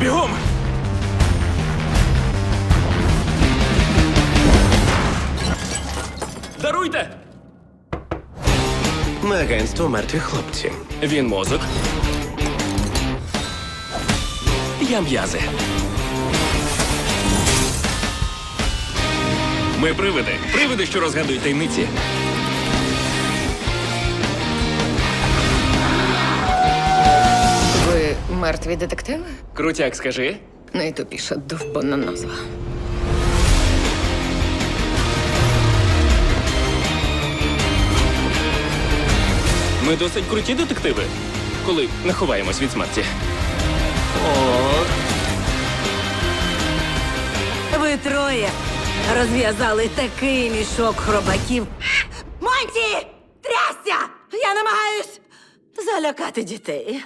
Бігом! Даруйте! Ми агентство мертві хлопці. Він мозок. Я м'язи. Ми привиди. Привиди, що розгадують таємниці. Мертві детективи? Крутяк, скажи. Найтупіша довбана назва. Ми досить круті детективи, коли не ховаємось від смерті. Ви троє розв'язали такий мішок хробаків. Монті! Трясся! Я намагаюсь залякати дітей.